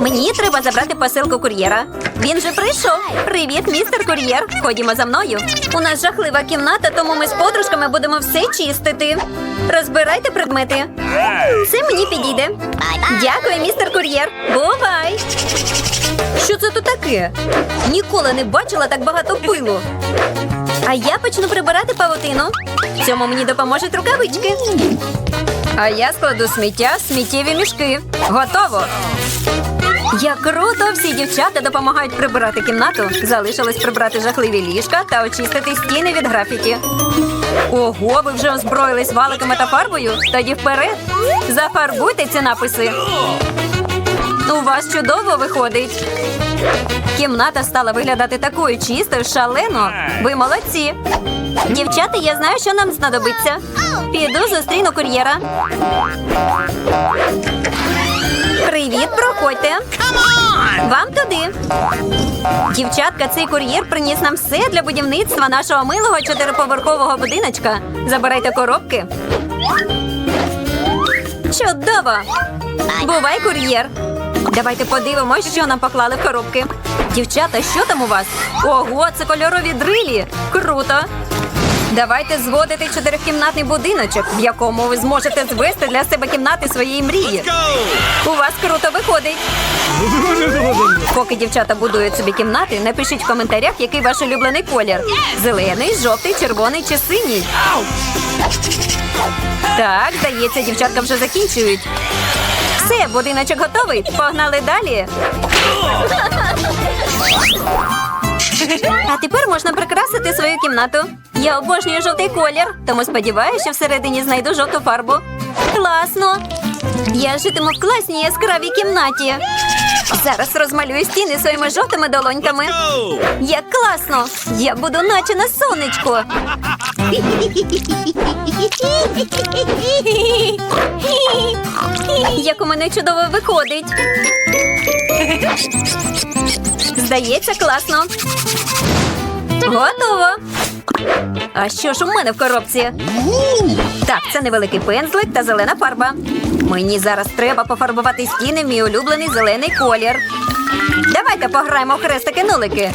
Мені треба забрати посилку кур'єра. Він же прийшов. Привіт, містер кур'єр. Ходімо за мною. У нас жахлива кімната, тому ми з подружками будемо все чистити. Розбирайте предмети. Це мені підійде. Дякую, містер кур'єр. Бувай! Що це тут таке? Ніколи не бачила так багато пилу. А я почну прибирати павутину. Цьому мені допоможуть рукавички. А я складу сміття в сміттєві мішки. Готово. Як круто, всі дівчата допомагають прибирати кімнату. Залишилось прибрати жахливі ліжка та очистити стіни від графіті. Ого, ви вже озброїлись валиками та фарбою? Тоді вперед. Зафарбуйте ці написи. У вас чудово виходить. Кімната стала виглядати такою чистою, шалено. Ви молодці. Дівчата, я знаю, що нам знадобиться. Піду зустріну кур'єра. Привіт, проходьте. Вам туди. Дівчатка, цей кур'єр приніс нам все для будівництва нашого милого чотириповерхового будиночка. Забирайте коробки. Чудово! Бувай, кур'єр. Давайте подивимось, що нам поклали в коробки. Дівчата, що там у вас? Ого, це кольорові дрилі. Круто. Давайте зводити чотирикімнатний будиночок, в якому ви зможете звести для себе кімнати своєї мрії. У вас круто виходить. Поки дівчата будують собі кімнати, напишіть в коментарях, який ваш улюблений колір: зелений, жовтий, червоний чи синій. Так, здається, дівчатка вже закінчують. Все, будиночок готовий. Погнали далі. А тепер можна прикрасити свою кімнату. Я обожнюю жовтий колір, тому сподіваюся, що всередині знайду жовту фарбу. Класно! Я житиму в класній яскравій кімнаті. Зараз розмалюю стіни своїми жовтими долоньками. Як класно! Я буду наче на сонечку. Як у мене чудово виходить. Здається, класно. Готово. А що ж у мене в коробці? Так, це невеликий пензлик та зелена фарба. Мені зараз треба пофарбувати стіни в мій улюблений зелений колір. Давайте пограємо в хрестики-нулики.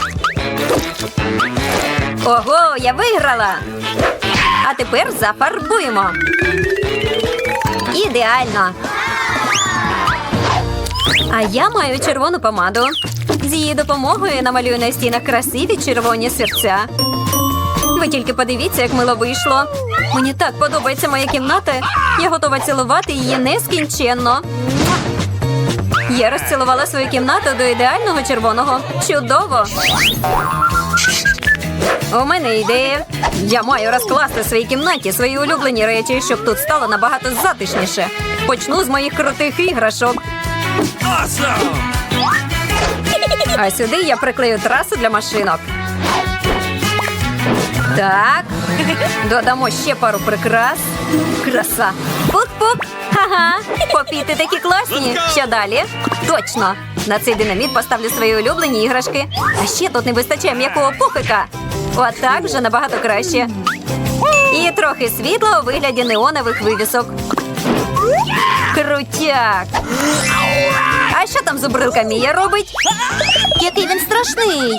Ого, я виграла. А тепер зафарбуємо. Ідеально. А я маю червону помаду. З її допомогою я намалюю на стінах красиві червоні серця. Ви тільки подивіться, як мило вийшло. Мені так подобається моя кімната. Я готова цілувати її нескінченно. Я розцілувала свою кімнату до ідеального червоного. Чудово! У мене ідея. Я маю розкласти в своїй кімнаті свої улюблені речі, щоб тут стало набагато затишніше. Почну з моїх крутих іграшок. А сюди я приклею трасу для машинок. Так. Додамо ще пару прикрас. Краса. Пук-пук. Ха-ха. Попіти такі класні. Що далі? Точно. На цей динаміт поставлю свої улюблені іграшки. А ще тут не вистачає м'якого пухика. Отак вже набагато краще. І трохи світла у вигляді неонових вивісок. Крутяк. А що там зубрилка Мія робить? Який він страшний.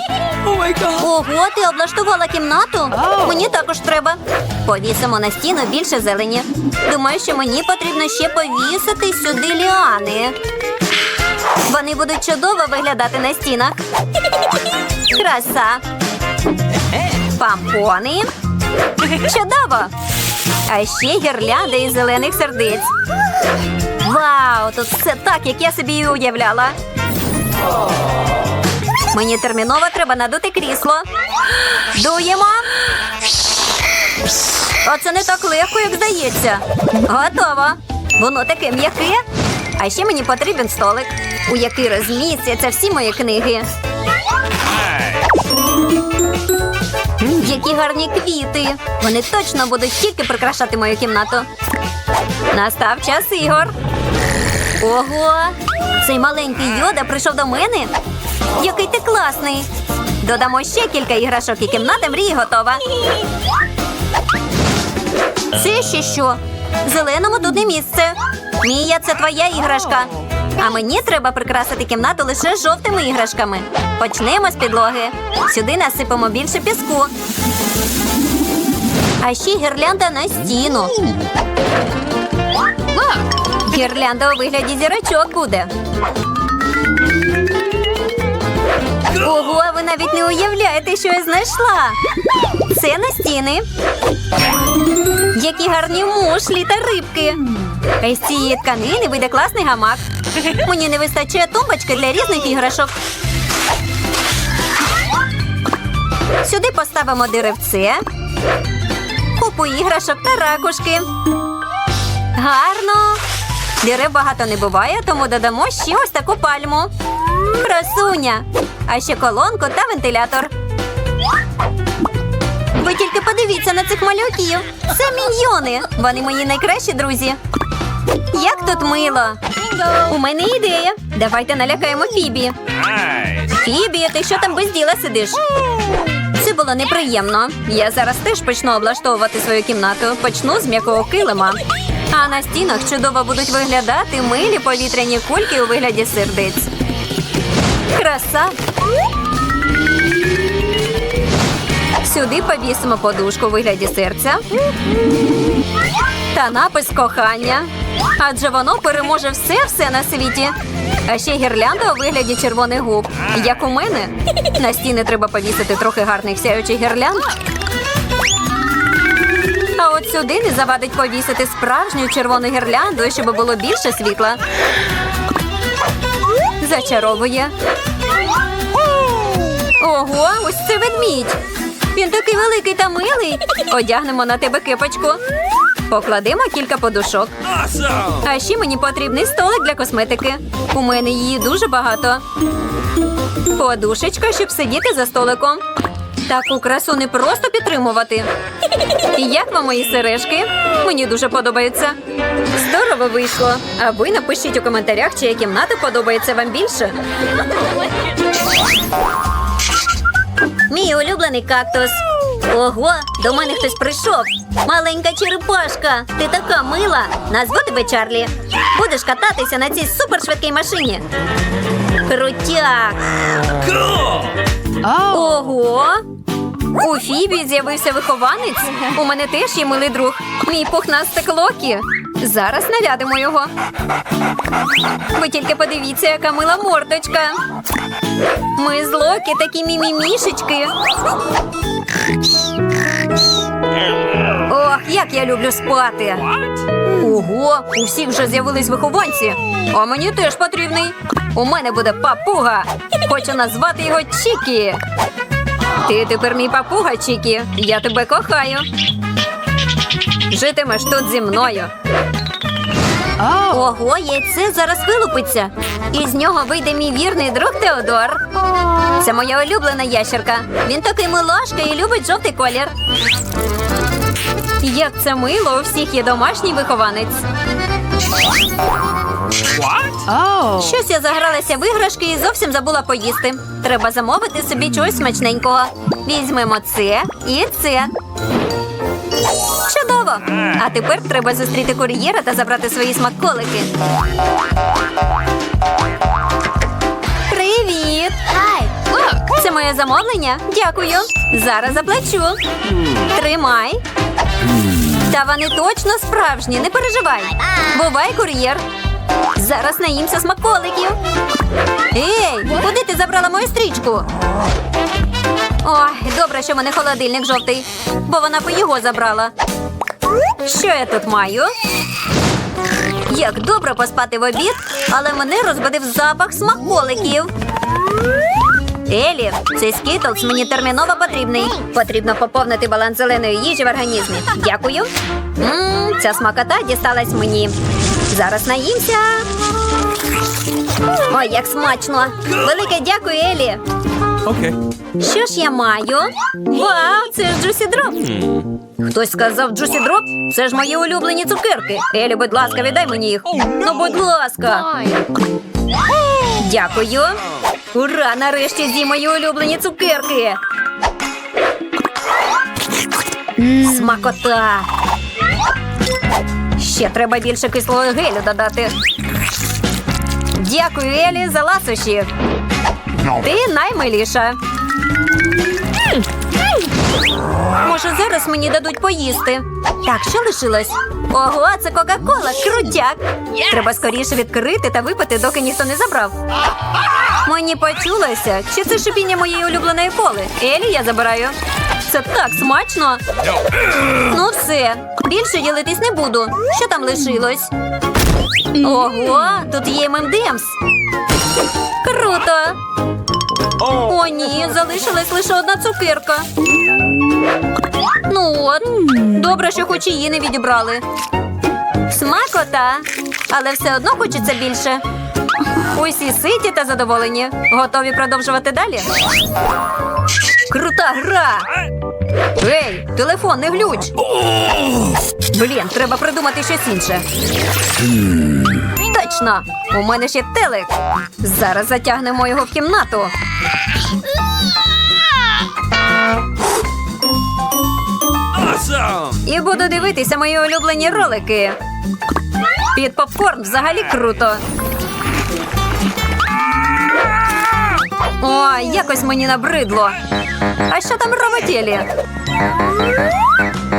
Ого, ти облаштувала кімнату? Мені також треба. Повісимо на стіну більше зелені. Думаю, що мені потрібно ще повісити сюди ліани. Вони будуть чудово виглядати на стінах. Краса. Пампони. Чудово. А ще гірлянди із зелених сердець. Вау, тут все так, як я собі і уявляла. Мені терміново треба надути крісло. Дуємо. Оце не так легко, як здається. Готово. Воно таке м'яке. А ще мені потрібен столик, у який розмістяться всі мої книги. Які гарні квіти. Вони точно будуть тільки прикрашати мою кімнату. Настав час ігор. Ого! Цей маленький йода прийшов до мене. Який ти класний! Додамо ще кілька іграшок і кімната мрії готова. Це ще що? Зеленому тут не місце. Мія, це твоя іграшка. А мені треба прикрасити кімнату лише жовтими іграшками. Почнемо з підлоги. Сюди насипемо більше піску. А ще гірлянда на стіну. Гірлянда у вигляді зірочок буде. Ого, ви навіть не уявляєте, що я знайшла. Це на стіни. Які гарні мушлі та рибки. З цієї тканини вийде класний гамак. Мені не вистачає тумбочки для різних іграшок. Сюди поставимо деревце, купу іграшок та ракушки. Гарно. Дерев багато не буває, тому додамо ще ось таку пальму. Красуня. А ще колонку та вентилятор. Ви тільки подивіться на цих малюків. Це міньйони. Вони мої найкращі друзі. Як тут мило. У мене ідея. Давайте налякаємо Фібі. Фібі, ти що там без діла сидиш? Це було неприємно. Я зараз теж почну облаштовувати свою кімнату. Почну з м'якого килима. А на стінах чудово будуть виглядати милі повітряні кульки у вигляді сердець. Краса. Сюди повісимо подушку у вигляді серця та напис кохання. Адже воно переможе все-все на світі. А ще гірлянда у вигляді червоних губ. Як у мене. На стіни треба повісити трохи гарних сяючих гірлянд. А от сюди не завадить повісити справжню червону гірлянду, щоб було більше світла. Зачаровує. Ого, ось це ведмідь. Він такий великий та милий. Одягнемо на тебе кипочку. Покладемо кілька подушок. А ще мені потрібний столик для косметики. У мене її дуже багато. Подушечка, щоб сидіти за столиком. Таку красу не просто підтримувати. Як вам мої сережки? Мені дуже подобаються. Здорово вийшло. А ви напишіть у коментарях, чия кімната подобається вам більше. Мій улюблений кактус. Ого, до мене хтось прийшов. Маленька черепашка. Ти така мила. Назву тебе Чарлі. Будеш кататися на цій супершвидкій машині. Крутяк. Ого. У Фібі з'явився вихованець. У мене теж є милий друг. Мій пухнастик Локі. Зараз нарядимо його. Ви тільки подивіться, яка мила мордочка. Ми з Локі такі мімімішечки. Ох, як я люблю спати. Ого, у всіх вже з'явились вихованці. А мені теж потрібний. У мене буде папуга. Хочу назвати його Чікі. Ти тепер мій папуга, Чікі. Я тебе кохаю. Житимеш тут зі мною. Ого, яйце зараз вилупиться. І з нього вийде мій вірний друг Теодор. Це моя улюблена ящерка. Він такий милашка і любить жовтий колір. Як це мило, у всіх є домашній вихованець. Щось я загралася в іграшки і зовсім забула поїсти. Треба замовити собі чогось смачненького. Візьмемо це і це. Чудово! А тепер треба зустріти кур'єра та забрати свої смаколики. Привіт! Це моє замовлення. Дякую. Зараз заплачу. Тримай. Та вони точно справжні, не переживай. Бувай, кур'єр. Зараз наїмся смаколиків. Ей, куди ти забрала мою стрічку? Ой, добре, що в мене холодильник жовтий, бо вона по його забрала. Що я тут маю? Як добре поспати в обід, але мене розбудив запах смаколиків. Елі, цей скітлс мені терміново потрібний. Потрібно поповнити баланс зеленої їжі в організмі. Дякую. Ця смакота дісталась мені. Зараз наїмся. Ой, як смачно! Велике дякую, Елі. Okay. Що ж я маю? Вау, це ж Джусі Дроп. Хтось сказав Джусі Дроп? Це ж мої улюблені цукерки. Елі, будь ласка, віддай мені їх. Ну, будь ласка. Дякую. Ура! Нарешті з'їм мої улюблені цукерки. Смакота. Ще треба більше кислого гелю додати. Дякую, Елі, за ласощі. Ти наймиліша. Може, зараз мені дадуть поїсти. Так, що лишилось? Ого, це Кока-Кола, крутяк. Треба скоріше відкрити та випити, доки ніхто не забрав. Мені почулося, чи це шипіння моєї улюбленої коли. Елі я забираю. Це так смачно. Ну все, більше ділитись не буду. Що там лишилось? Ого, тут є ММДМС. Круто. О, ні, залишилась лише одна цукерка. Ну от, добре, що хоч її не відібрали. Смакота, але все одно хочеться більше. Усі ситі та задоволені. Готові продовжувати далі? Крута гра! Ей, телефон, не глюч! Блін, треба придумати щось інше. Точно! У мене ще телек. Зараз затягнемо його в кімнату. І буду дивитися мої улюблені ролики. Під попкорн взагалі круто. О, якось мені набридло. А що там робить Елі?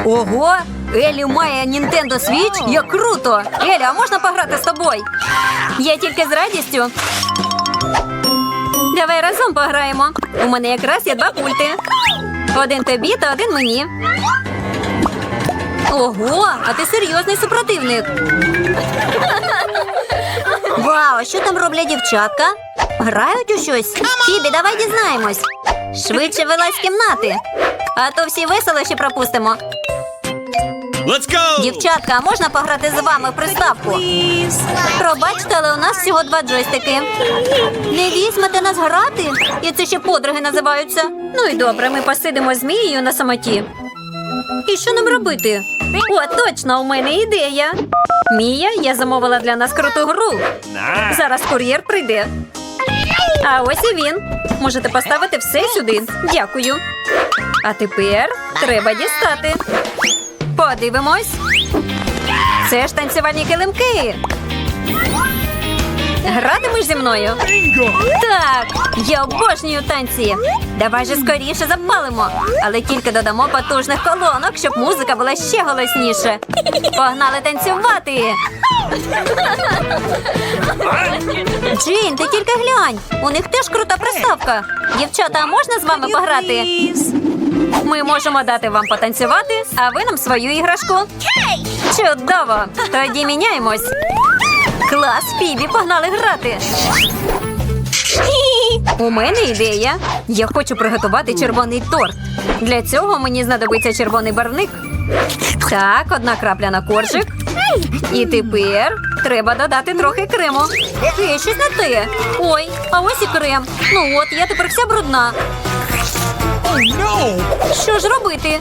Ого, Елі має Nintendo Switch? Як круто! Елі, а можна пограти з тобою? Я тільки з радістю. Давай разом пограємо. У мене якраз є два пульти. Один тобі та один мені. Ого, а ти серйозний супротивник. Вау, що там роблять дівчатка? Грають у щось? Фібі, давай дізнаємось. Швидше вилазь з кімнати. А то всі веселощі пропустимо. Let's go! Дівчатка, а можна пограти з вами в приставку? Пробачте, але у нас всього два джойстики. Не візьмете нас грати? І це ще подруги називаються. Ну і добре, ми посидимо з Мією на самоті. І що нам робити? О, точно, у мене ідея. Мія, я замовила для нас круту гру. Зараз кур'єр прийде. А ось і він. Можете поставити все сюди. Дякую. А тепер треба дістати. Подивимось. Це ж танцювальні килимки. Гратимеш зі мною? Так, я обожнюю танці. Давай же скоріше запалимо, але тільки додамо потужних колонок, щоб музика була ще голосніше. Погнали танцювати. Джейн, ти тільки глянь. У них теж крута приставка. Дівчата, а можна з вами пограти? Ми можемо дати вам потанцювати, а ви нам свою іграшку. Чудово! Тоді міняємось. Клас, Фібі, погнали грати. У мене ідея. Я хочу приготувати червоний торт. Для цього мені знадобиться червоний барвник. Так, одна крапля на коржик. І тепер треба додати трохи крему. Е, щось не те. Ой, а ось і крем. Ну от, я тепер вся брудна. Що ж робити?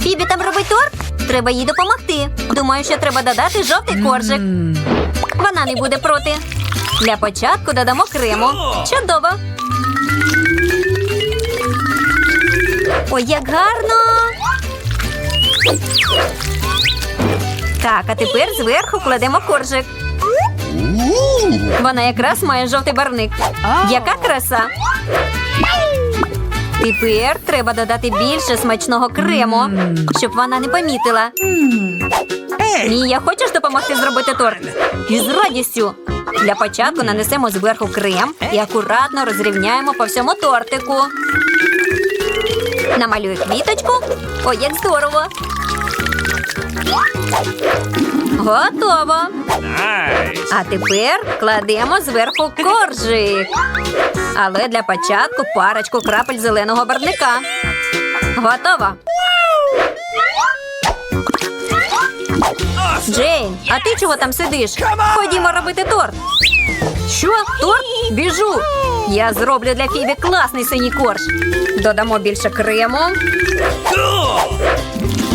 Фібі там робить торт? Треба їй допомогти. Думаю, що треба додати жовтий коржик. Вона не буде проти. Для початку додамо крему. Чудово. Ой, як гарно. Так, а тепер зверху кладемо коржик. Вона якраз має жовтий барвник. Яка краса? Тепер треба додати більше смачного крему, щоб вона не помітила. Мія, хочеш допомогти зробити торт? Із радістю. Для початку нанесемо зверху крем і акуратно розрівняємо по всьому тортику. Намалюю квіточку. Ой, як здорово. Готово. Nice! А тепер кладемо зверху коржик. Але для початку парочку крапель зеленого барвника. Готово. Джейн, а ти чого там сидиш? Ходімо робити торт. Що? Торт? Біжу. Я зроблю для Фібі класний синій корж. Додамо більше крему.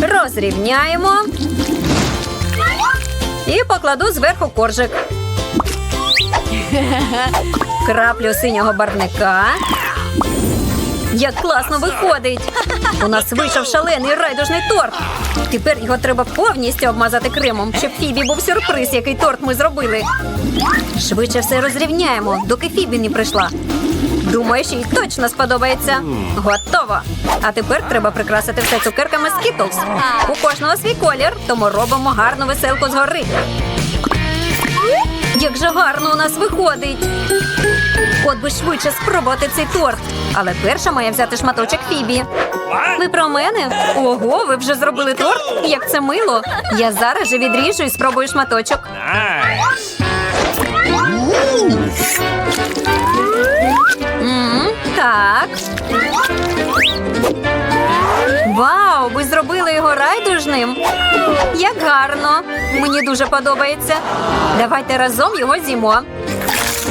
Розрівняємо. І покладу зверху коржик. Краплю синього барвника. Як класно виходить! У нас вийшов шалений райдужний торт. Тепер його треба повністю обмазати кремом, щоб Фібі був сюрприз, який торт ми зробили. Швидше все розрівняємо, доки Фібі не прийшла. Думаю, що їй точно сподобається. Готово. А тепер треба прикрасити все цукерками Skittles. У кожного свій колір, тому робимо гарну веселку згори. Як же гарно у нас виходить. От би швидше спробувати цей торт. Але перша має взяти шматочок Фібі. Ви про мене? Ого, ви вже зробили торт? Як це мило. Я зараз же відріжу і спробую шматочок. М, Так. Вау, ви зробили його райдужним. Як гарно. Мені дуже подобається. Давайте разом його з'їмо.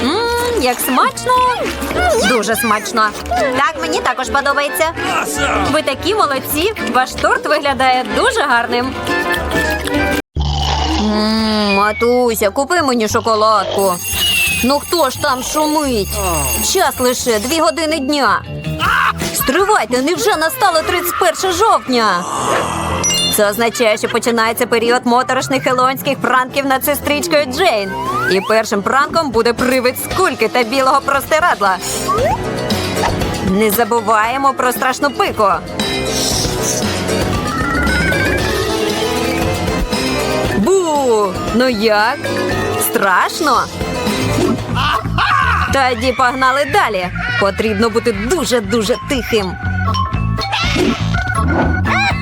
Мм, як смачно. Дуже смачно. Так, мені також подобається. Ви такі молодці. Ваш торт виглядає дуже гарним. Матуся, купи мені шоколадку. Ну хто ж там шумить? Час лише дві години дня. Стривайте, невже настало 31 жовтня? Це означає, що починається період моторошних хелонських пранків над сестричкою Джейн. І першим пранком буде привид скульки та білого простирадла. Не забуваємо про страшну пику. Бу! Ну як? Страшно? Тоді погнали далі. Потрібно бути дуже-дуже тихим.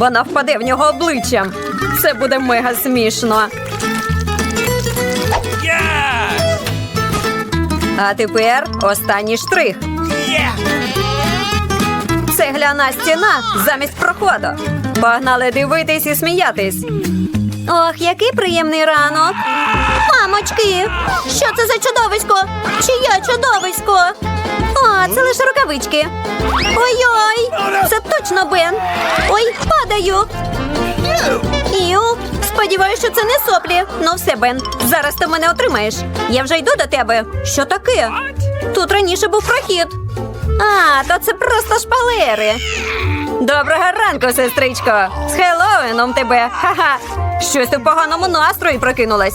Вона впаде в нього обличчям. Це буде мега смішно. Yes. А тепер останній штрих. Yeah. Цегляна стіна замість проходу. Погнали дивитись і сміятись. Ох, який приємний ранок. Мамочки, що це за чудовисько? Чия чудовисько? О, це лише рукавички. Ой-ой, це точно Бен. Ой, падаю. Іу, сподіваюся, що це не соплі. Ну все, Бен, зараз ти мене отримаєш. Я вже йду до тебе. Що таке? Тут раніше був прохід. А, то це просто шпалери. Доброго ранку, сестричко. З Хеллоуіном тебе. Ха-ха. Щось ти в поганому настрої прокинулась.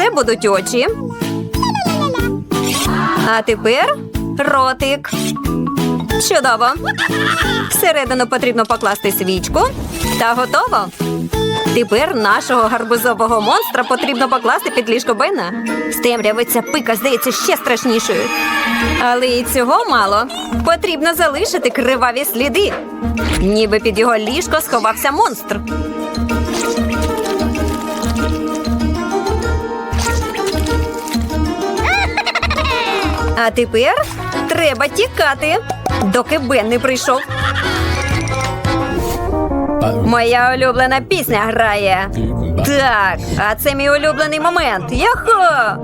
Це будуть очі. А тепер ротик. Чудово. Всередину потрібно покласти свічку. Та готово. Тепер нашого гарбузового монстра потрібно покласти під ліжко Бена. З темряви ця пика здається ще страшнішою. Але і цього мало. Потрібно залишити криваві сліди. Ніби під його ліжко сховався монстр. А тепер треба тікати, доки Бен не прийшов. Моя улюблена пісня грає. Так, а це мій улюблений момент. Яхо!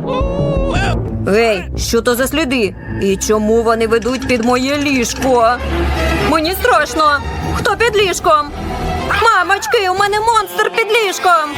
Ей, що то за сліди? І чому вони ведуть під моє ліжко? Мені страшно. Хто під ліжком? Мамочки, у мене монстр під ліжком.